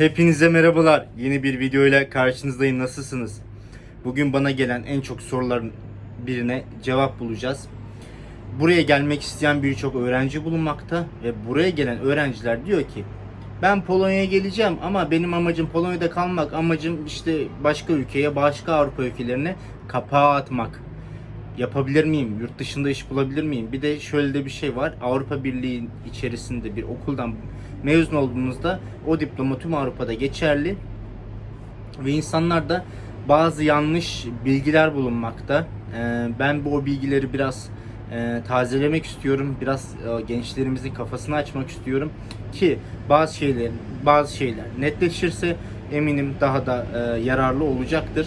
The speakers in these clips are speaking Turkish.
Hepinize merhabalar. Yeni bir video ile karşınızdayım. Nasılsınız? Bugün bana gelen en çok soruların birine cevap bulacağız. Buraya gelmek isteyen birçok öğrenci bulunmakta ve buraya gelen öğrenciler diyor ki ben Polonya'ya geleceğim ama benim amacım Polonya'da kalmak, amacım işte başka ülkeye, başka Avrupa ülkelerine kapağı atmak. Yapabilir miyim? Yurt dışında iş bulabilir miyim? Bir de şöyle de bir şey var. Avrupa Birliği içerisinde bir okuldan mezun olduğunuzda o diploma tüm Avrupa'da geçerli. Ve insanlar da bazı yanlış bilgiler bulunmakta. Ee, ben bu o bilgileri biraz e, tazelemek istiyorum. Biraz e, gençlerimizin kafasını açmak istiyorum ki bazı şeyler bazı şeyler netleşirse eminim daha da e, yararlı olacaktır.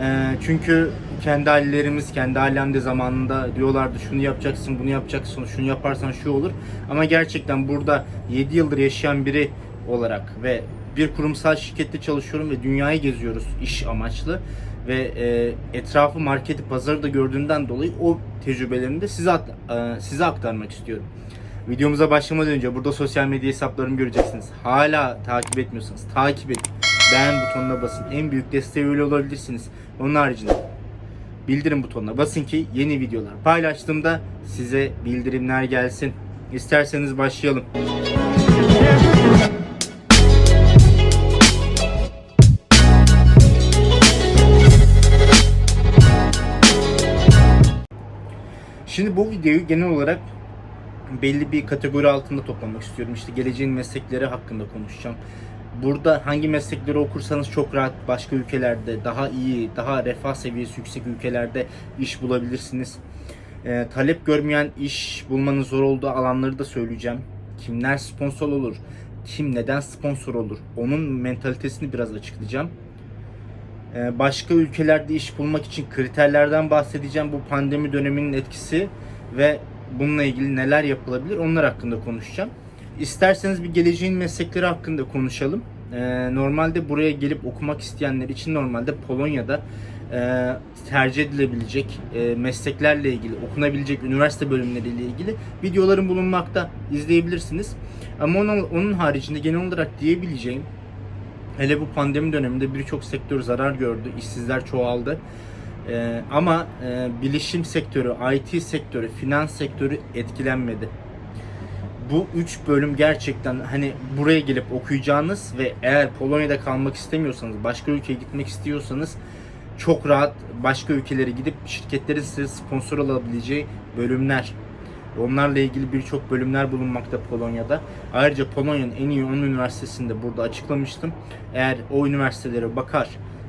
E, çünkü kendi ailelerimiz kendi ailemde zamanında diyorlardı şunu yapacaksın, bunu yapacaksın, şunu yaparsan şu olur. Ama gerçekten burada 7 yıldır yaşayan biri olarak ve bir kurumsal şirkette çalışıyorum ve dünyayı geziyoruz iş amaçlı ve e, etrafı marketi pazarı da gördüğümden dolayı o tecrübelerimi de size at- e, size aktarmak istiyorum. Videomuza başlamadan önce burada sosyal medya hesaplarımı göreceksiniz. Hala takip etmiyorsanız takip edin. Beğen butonuna basın. En büyük desteği öyle olabilirsiniz. Onun haricinde bildirim butonuna basın ki yeni videolar paylaştığımda size bildirimler gelsin. İsterseniz başlayalım. Şimdi bu videoyu genel olarak belli bir kategori altında toplamak istiyorum. İşte geleceğin meslekleri hakkında konuşacağım. Burada hangi meslekleri okursanız çok rahat başka ülkelerde daha iyi, daha refah seviyesi yüksek ülkelerde iş bulabilirsiniz. Ee, talep görmeyen iş bulmanın zor olduğu alanları da söyleyeceğim. Kimler sponsor olur? Kim neden sponsor olur? Onun mentalitesini biraz açıklayacağım. Ee, başka ülkelerde iş bulmak için kriterlerden bahsedeceğim. Bu pandemi döneminin etkisi ve bununla ilgili neler yapılabilir onlar hakkında konuşacağım. İsterseniz bir geleceğin meslekleri hakkında konuşalım. Ee, normalde buraya gelip okumak isteyenler için normalde Polonya'da e, tercih edilebilecek e, mesleklerle ilgili, okunabilecek üniversite bölümleriyle ilgili videolarım bulunmakta. izleyebilirsiniz. Ama onun, onun haricinde genel olarak diyebileceğim Hele bu pandemi döneminde birçok sektör zarar gördü, işsizler çoğaldı. Ee, ama e, bilişim sektörü, IT sektörü, finans sektörü etkilenmedi. Bu üç bölüm gerçekten hani buraya gelip okuyacağınız ve eğer Polonya'da kalmak istemiyorsanız, başka ülkeye gitmek istiyorsanız çok rahat başka ülkelere gidip şirketlerin size sponsor olabileceği bölümler. Onlarla ilgili birçok bölümler bulunmakta Polonya'da. Ayrıca Polonya'nın en iyi 10 üniversitesinde burada açıklamıştım. Eğer o üniversitelere bakar,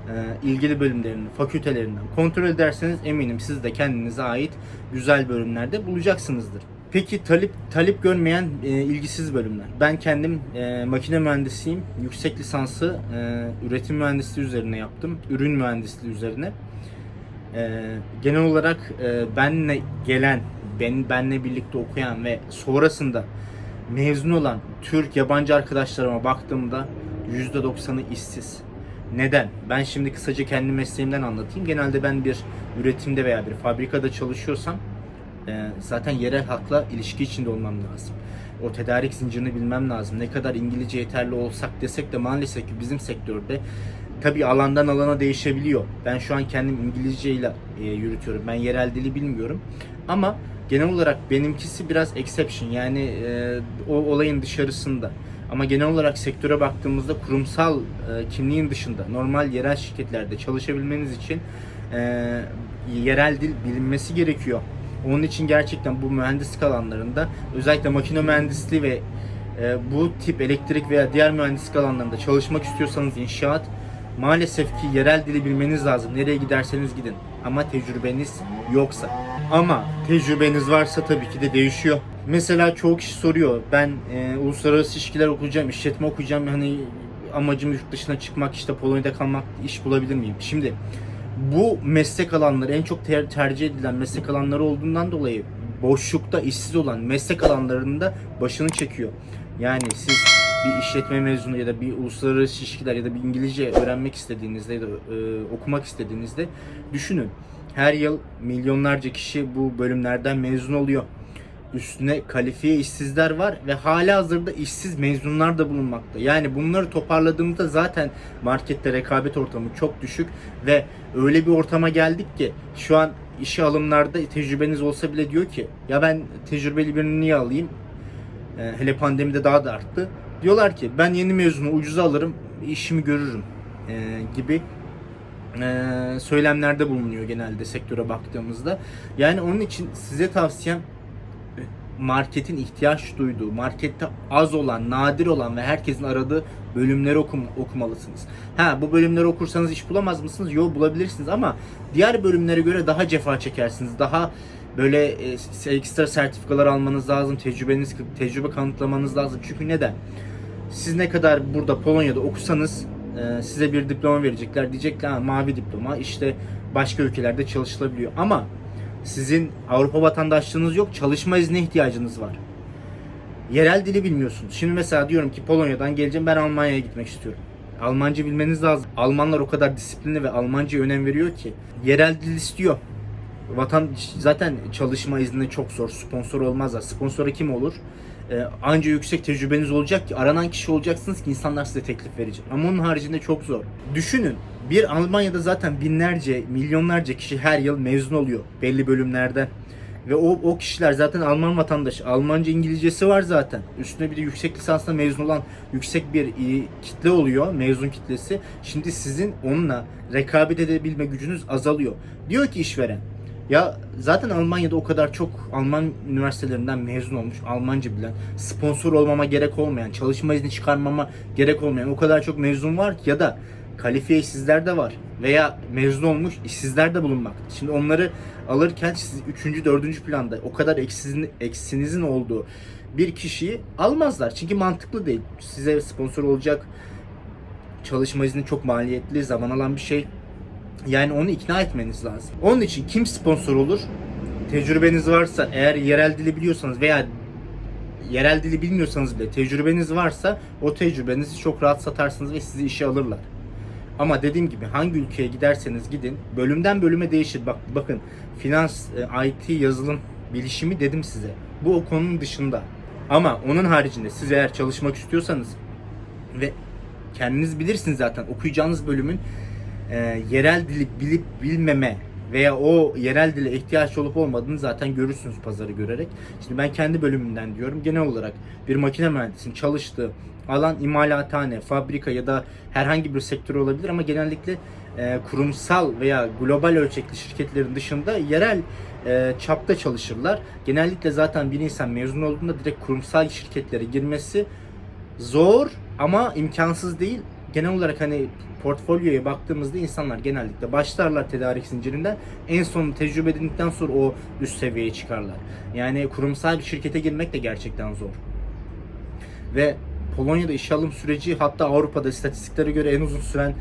e, ilgili bölümlerini, fakültelerinden kontrol ederseniz eminim siz de kendinize ait güzel bölümlerde bulacaksınızdır. Peki talip talip görmeyen e, ilgisiz bölümler. Ben kendim e, makine mühendisiyim. Yüksek lisansı e, üretim mühendisliği üzerine yaptım. Ürün mühendisliği üzerine. Ee, genel olarak e, benle gelen, ben benle birlikte okuyan ve sonrasında mezun olan Türk yabancı arkadaşlarıma baktığımda %90'ı işsiz. Neden? Ben şimdi kısaca kendi mesleğimden anlatayım. Genelde ben bir üretimde veya bir fabrikada çalışıyorsam e, zaten yerel halkla ilişki içinde olmam lazım. O tedarik zincirini bilmem lazım. Ne kadar İngilizce yeterli olsak desek de maalesef ki bizim sektörde tabii alandan alana değişebiliyor. Ben şu an kendim İngilizce ile e, yürütüyorum. Ben yerel dili bilmiyorum. Ama genel olarak benimkisi biraz exception. Yani e, o olayın dışarısında. Ama genel olarak sektöre baktığımızda kurumsal e, kimliğin dışında normal yerel şirketlerde çalışabilmeniz için e, yerel dil bilinmesi gerekiyor. Onun için gerçekten bu mühendislik alanlarında özellikle makine mühendisliği ve e, bu tip elektrik veya diğer mühendislik alanlarında çalışmak istiyorsanız inşaat maalesef ki yerel dili bilmeniz lazım. Nereye giderseniz gidin. Ama tecrübeniz yoksa. Ama tecrübeniz varsa tabii ki de değişiyor. Mesela çoğu kişi soruyor. Ben e, uluslararası ilişkiler okuyacağım, işletme okuyacağım. Hani amacım yurt dışına çıkmak, işte Polonya'da kalmak, iş bulabilir miyim? Şimdi bu meslek alanları en çok ter- tercih edilen meslek alanları olduğundan dolayı boşlukta işsiz olan meslek alanlarında başını çekiyor. Yani siz bir işletme mezunu ya da bir uluslararası ilişkiler ya da bir İngilizce öğrenmek istediğinizde ya da e, okumak istediğinizde düşünün. Her yıl milyonlarca kişi bu bölümlerden mezun oluyor. Üstüne kalifiye işsizler var ve hala hazırda işsiz mezunlar da bulunmakta. Yani bunları toparladığımızda zaten markette rekabet ortamı çok düşük ve öyle bir ortama geldik ki şu an işe alımlarda tecrübeniz olsa bile diyor ki ya ben tecrübeli birini niye alayım? Ee, hele pandemide daha da arttı. Diyorlar ki ben yeni mezunu ucuza alırım, işimi görürüm ee, gibi e, söylemlerde bulunuyor genelde sektöre baktığımızda. Yani onun için size tavsiyem marketin ihtiyaç duyduğu, markette az olan, nadir olan ve herkesin aradığı bölümleri okum, okumalısınız. Ha bu bölümleri okursanız iş bulamaz mısınız? Yok bulabilirsiniz ama diğer bölümlere göre daha cefa çekersiniz. Daha böyle e, ekstra sertifikalar almanız lazım, tecrübeniz tecrübe kanıtlamanız lazım. Çünkü neden? Siz ne kadar burada Polonya'da okusanız e, size bir diploma verecekler. Diyecekler "Ha, mavi diploma işte başka ülkelerde çalışılabiliyor. Ama sizin Avrupa vatandaşlığınız yok. Çalışma iznine ihtiyacınız var. Yerel dili bilmiyorsunuz. Şimdi mesela diyorum ki Polonya'dan geleceğim ben Almanya'ya gitmek istiyorum. Almanca bilmeniz lazım. Almanlar o kadar disiplinli ve Almanca'ya önem veriyor ki yerel dil istiyor. Vatan zaten çalışma izni çok zor. Sponsor olmazlar. Sponsora kim olur? Ee, anca yüksek tecrübeniz olacak ki aranan kişi olacaksınız ki insanlar size teklif verecek. Ama onun haricinde çok zor. Düşünün bir Almanya'da zaten binlerce, milyonlarca kişi her yıl mezun oluyor belli bölümlerden. Ve o, o kişiler zaten Alman vatandaşı. Almanca İngilizcesi var zaten. Üstüne bir de yüksek lisansla mezun olan yüksek bir e, kitle oluyor. Mezun kitlesi. Şimdi sizin onunla rekabet edebilme gücünüz azalıyor. Diyor ki işveren ya zaten Almanya'da o kadar çok Alman üniversitelerinden mezun olmuş, Almanca bilen, sponsor olmama gerek olmayan, çalışma izni çıkarmama gerek olmayan o kadar çok mezun var ki ya da kalifiye işsizler de var veya mezun olmuş işsizler de bulunmakta. Şimdi onları alırken siz 3. 4. planda o kadar eksizin, eksinizin olduğu bir kişiyi almazlar. Çünkü mantıklı değil. Size sponsor olacak çalışma izni çok maliyetli, zaman alan bir şey. Yani onu ikna etmeniz lazım. Onun için kim sponsor olur? Tecrübeniz varsa, eğer yerel dili biliyorsanız veya yerel dili bilmiyorsanız bile tecrübeniz varsa o tecrübenizi çok rahat satarsınız ve sizi işe alırlar. Ama dediğim gibi hangi ülkeye giderseniz gidin bölümden bölüme değişir. Bak bakın finans, e, IT, yazılım bilişimi dedim size. Bu o konunun dışında. Ama onun haricinde siz eğer çalışmak istiyorsanız ve kendiniz bilirsiniz zaten okuyacağınız bölümün e, yerel dili bilip bilmeme veya o yerel dile ihtiyaç olup olmadığını zaten görürsünüz pazarı görerek. Şimdi ben kendi bölümümden diyorum. Genel olarak bir makine mühendisinin çalıştığı alan imalathane, fabrika ya da herhangi bir sektör olabilir ama genellikle e, kurumsal veya global ölçekli şirketlerin dışında yerel e, çapta çalışırlar. Genellikle zaten bir insan mezun olduğunda direkt kurumsal şirketlere girmesi zor ama imkansız değil. Genel olarak hani portfolyoya baktığımızda insanlar genellikle başlarlar tedarik zincirinden en son tecrübe edindikten sonra o üst seviyeye çıkarlar. Yani kurumsal bir şirkete girmek de gerçekten zor. Ve Polonya'da işe alım süreci hatta Avrupa'da istatistiklere göre en uzun süren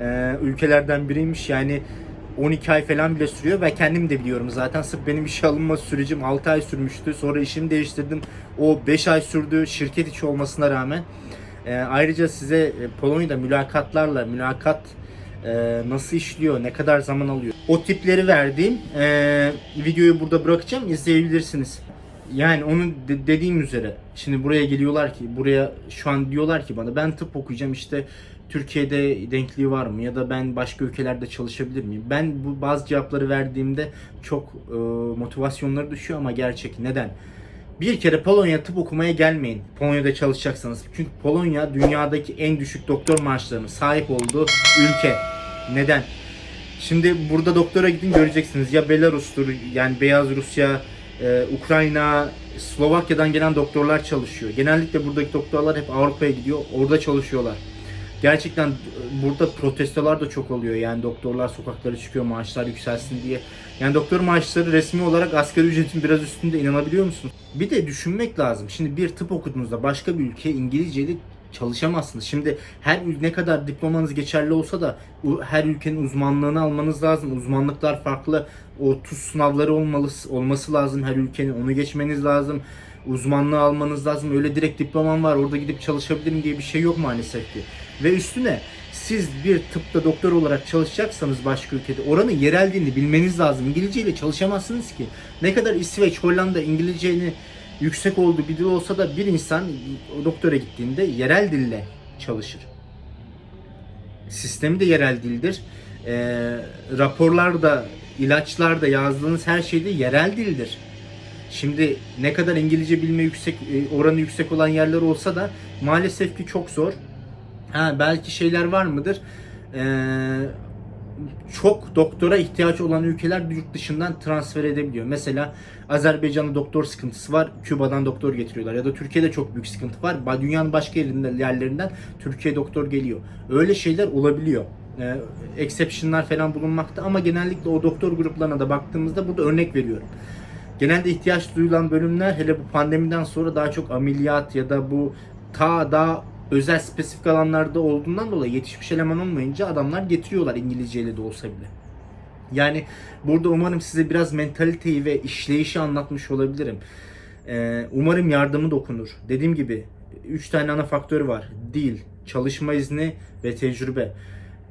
e, ülkelerden biriymiş. Yani 12 ay falan bile sürüyor ve kendim de biliyorum zaten sırf benim işe alınma sürecim 6 ay sürmüştü. Sonra işimi değiştirdim. O 5 ay sürdü şirket içi olmasına rağmen. E, ayrıca size e, Polonya'da mülakatlarla mülakat e, nasıl işliyor, ne kadar zaman alıyor. O tipleri verdiğim e, videoyu burada bırakacağım izleyebilirsiniz. Yani onu de- dediğim üzere şimdi buraya geliyorlar ki buraya şu an diyorlar ki bana ben tıp okuyacağım işte Türkiye'de denkliği var mı ya da ben başka ülkelerde çalışabilir miyim? Ben bu bazı cevapları verdiğimde çok e, motivasyonları düşüyor ama gerçek. Neden? Bir kere Polonya tıp okumaya gelmeyin. Polonya'da çalışacaksanız. Çünkü Polonya dünyadaki en düşük doktor maaşlarına sahip olduğu ülke. Neden? Şimdi burada doktora gidin göreceksiniz. Ya Belarus'tur yani Beyaz Rusya, e, Ukrayna, Slovakya'dan gelen doktorlar çalışıyor. Genellikle buradaki doktorlar hep Avrupa'ya gidiyor. Orada çalışıyorlar. Gerçekten e, burada protestolar da çok oluyor. Yani doktorlar sokaklara çıkıyor maaşlar yükselsin diye. Yani doktor maaşları resmi olarak asgari ücretin biraz üstünde inanabiliyor musunuz? Bir de düşünmek lazım. Şimdi bir tıp okuduğunuzda başka bir ülkeye İngilizceyle çalışamazsınız. Şimdi her ne kadar diplomanız geçerli olsa da her ülkenin uzmanlığını almanız lazım. Uzmanlıklar farklı. O tuz sınavları olmalı, olması lazım her ülkenin. Onu geçmeniz lazım. Uzmanlığı almanız lazım. Öyle direkt diplomam var orada gidip çalışabilirim diye bir şey yok maalesef ki. Ve üstüne siz bir tıpta doktor olarak çalışacaksanız başka ülkede oranın yerel dilini bilmeniz lazım. İngilizce ile çalışamazsınız ki. Ne kadar İsveç, Hollanda İngilizceni yüksek olduğu bir dil olsa da bir insan doktora gittiğinde yerel dille çalışır. Sistemi de yerel dildir. Ee, raporlarda, ilaçlarda yazdığınız her şeyde yerel dildir. Şimdi ne kadar İngilizce bilme yüksek e, oranı yüksek olan yerler olsa da maalesef ki çok zor. Ha belki şeyler var mıdır? Ee, çok doktora ihtiyaç olan ülkeler yurt dışından transfer edebiliyor. Mesela Azerbaycan'da doktor sıkıntısı var. Küba'dan doktor getiriyorlar. Ya da Türkiye'de çok büyük sıkıntı var. Dünyanın başka yerinde, yerlerinden Türkiye doktor geliyor. Öyle şeyler olabiliyor. Ee, exception'lar falan bulunmakta ama genellikle o doktor gruplarına da baktığımızda burada örnek veriyorum. Genelde ihtiyaç duyulan bölümler hele bu pandemiden sonra daha çok ameliyat ya da bu ta daha özel spesifik alanlarda olduğundan dolayı yetişmiş eleman olmayınca adamlar getiriyorlar İngilizceyle de olsa bile. Yani burada umarım size biraz mentaliteyi ve işleyişi anlatmış olabilirim. Ee, umarım yardımı dokunur. Dediğim gibi 3 tane ana faktör var. Dil, çalışma izni ve tecrübe.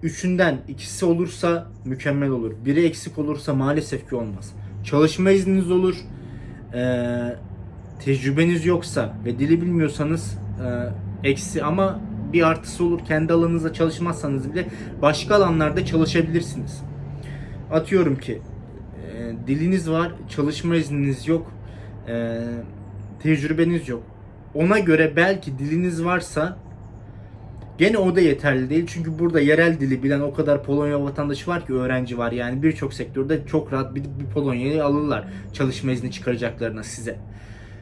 Üçünden ikisi olursa mükemmel olur. Biri eksik olursa maalesef ki olmaz. Çalışma izniniz olur. Ee, tecrübeniz yoksa ve dili bilmiyorsanız e, eksi ama bir artısı olur. Kendi alanınızda çalışmazsanız bile başka alanlarda çalışabilirsiniz. Atıyorum ki e, diliniz var, çalışma izniniz yok, e, tecrübeniz yok. Ona göre belki diliniz varsa Gene o da yeterli değil çünkü burada yerel dili bilen o kadar Polonya vatandaşı var ki öğrenci var yani birçok sektörde çok rahat bir, bir Polonya'yı alırlar çalışma izni çıkaracaklarına size.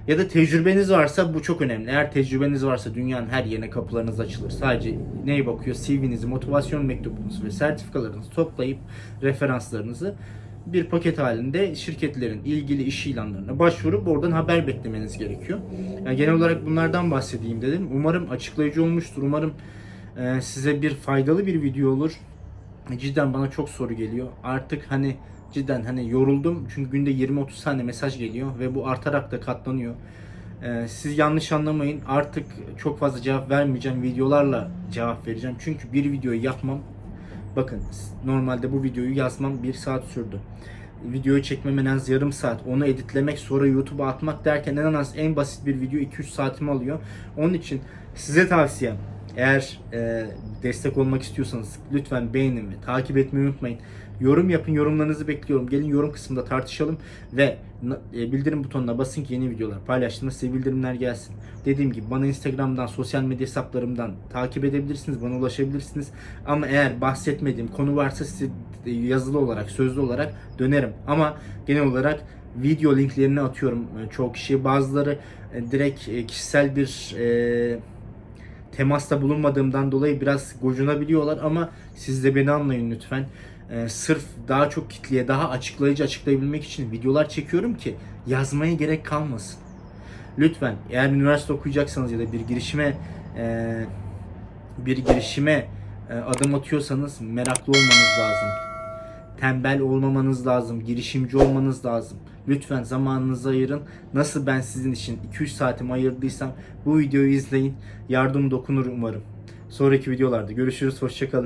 Ya da tecrübeniz varsa bu çok önemli. Eğer tecrübeniz varsa dünyanın her yerine kapılarınız açılır. Sadece neye bakıyor? CV'nizi, motivasyon mektubunuzu ve sertifikalarınızı toplayıp referanslarınızı bir paket halinde şirketlerin ilgili iş ilanlarına başvurup oradan haber beklemeniz gerekiyor. Yani genel olarak bunlardan bahsedeyim dedim. Umarım açıklayıcı olmuştur. Umarım size bir faydalı bir video olur. Cidden bana çok soru geliyor. Artık hani cidden hani yoruldum. Çünkü günde 20-30 tane mesaj geliyor ve bu artarak da katlanıyor. E, siz yanlış anlamayın. Artık çok fazla cevap vermeyeceğim. Videolarla cevap vereceğim. Çünkü bir videoyu yapmam Bakın normalde bu videoyu yazmam bir saat sürdü. Videoyu çekmem en az yarım saat. Onu editlemek sonra YouTube'a atmak derken en az en basit bir video 2-3 saatimi alıyor. Onun için size tavsiyem eğer e, destek olmak istiyorsanız lütfen beğenin ve takip etmeyi unutmayın. Yorum yapın, yorumlarınızı bekliyorum. Gelin yorum kısmında tartışalım ve e, bildirim butonuna basın ki yeni videolar paylaştığımda size bildirimler gelsin. Dediğim gibi bana Instagram'dan, sosyal medya hesaplarımdan takip edebilirsiniz, bana ulaşabilirsiniz. Ama eğer bahsetmediğim konu varsa size e, yazılı olarak, sözlü olarak dönerim. Ama genel olarak video linklerini atıyorum e, çoğu kişiye. Bazıları e, direkt kişisel bir temasta bulunmadığımdan dolayı biraz gocunabiliyorlar ama siz de beni anlayın lütfen. Ee, sırf daha çok kitleye daha açıklayıcı açıklayabilmek için videolar çekiyorum ki yazmaya gerek kalmasın. Lütfen eğer üniversite okuyacaksanız ya da bir girişime e, bir girişime e, adım atıyorsanız meraklı olmanız lazım. Tembel olmamanız lazım, girişimci olmanız lazım. Lütfen zamanınızı ayırın. Nasıl ben sizin için 2-3 saatimi ayırdıysam bu videoyu izleyin. Yardım dokunur umarım. Sonraki videolarda görüşürüz. Hoşçakalın.